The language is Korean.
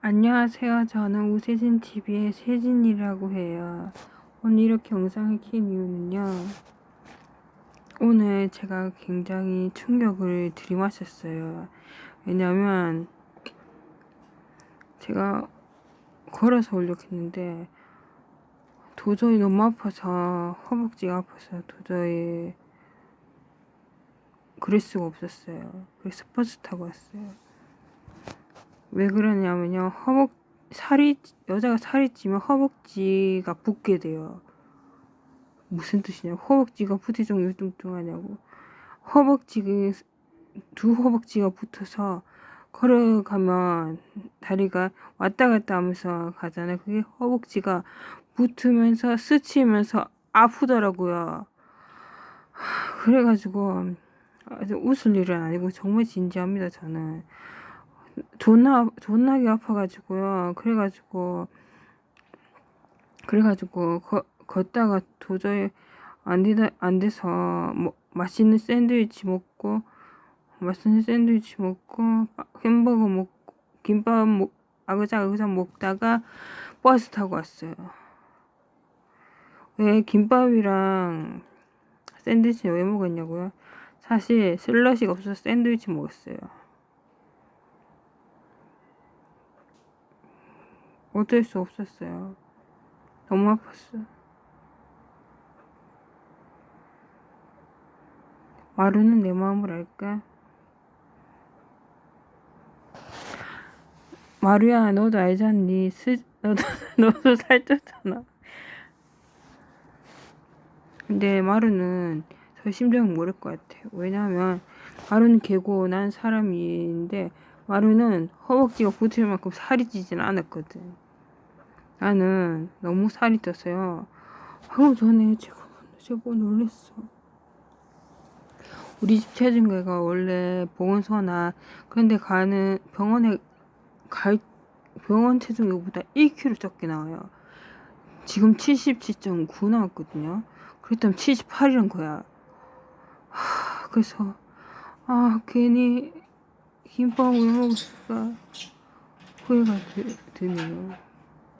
안녕하세요. 저는 우세진 TV의 세진이라고 해요. 오늘 이렇게 영상을 킨 이유는요. 오늘 제가 굉장히 충격을 들이마셨어요. 왜냐면 제가 걸어서 올렸는데 도저히 너무 아파서 허벅지가 아파서 도저히 그럴 수가 없었어요. 그래서 버스 타고 왔어요. 왜 그러냐면요. 허벅 살이 여자가 살이 찌면 허벅지가 붓게 돼요. 무슨 뜻이냐? 허벅지가 부대중 율뚱뚱하냐고. 허벅지가 두 허벅지가 붙어서 걸어가면 다리가 왔다 갔다 하면서 가잖아요. 그게 허벅지가 붙으면서 스치면서 아프더라고요. 하, 그래가지고 아주 웃을 일은 아니고 정말 진지합니다. 저는. 존나 존나게 아파가지고요. 그래가지고 그래가지고 거, 걷다가 도저히 안 되다 안 돼서 뭐 맛있는 샌드위치 먹고 맛있는 샌드위치 먹고 햄버거 먹고 김밥 먹 아그작아그작 먹다가 버스 타고 왔어요. 왜 김밥이랑 샌드위치 왜 먹었냐고요? 사실 슬러시가 없어서 샌드위치 먹었어요. 어쩔 수 없었어요. 너무 아팠어. 마루는 내 마음을 알까? 마루야, 너도 알잖니? 스, 너도, 너도 살쪘잖아. 근데 마루는 저 심정을 모를 것 같아요. 왜냐하면 마루는 개고 난 사람인데 마루는 허벅지가 붙을 만큼 살이 찌진 않았거든. 나는 너무 살이 쪄서요. 방금 전에 제가 제가 놀랬어. 우리 집 체중계가 원래 보건소나 그런데 가는 병원에 갈 병원 체중계보다 1kg 적게 나와요. 지금 77.9 나왔거든요. 그랬더니 78이란 거야. 하, 그래서 아 괜히 김밥을 먹었어 후회가 드, 드네요.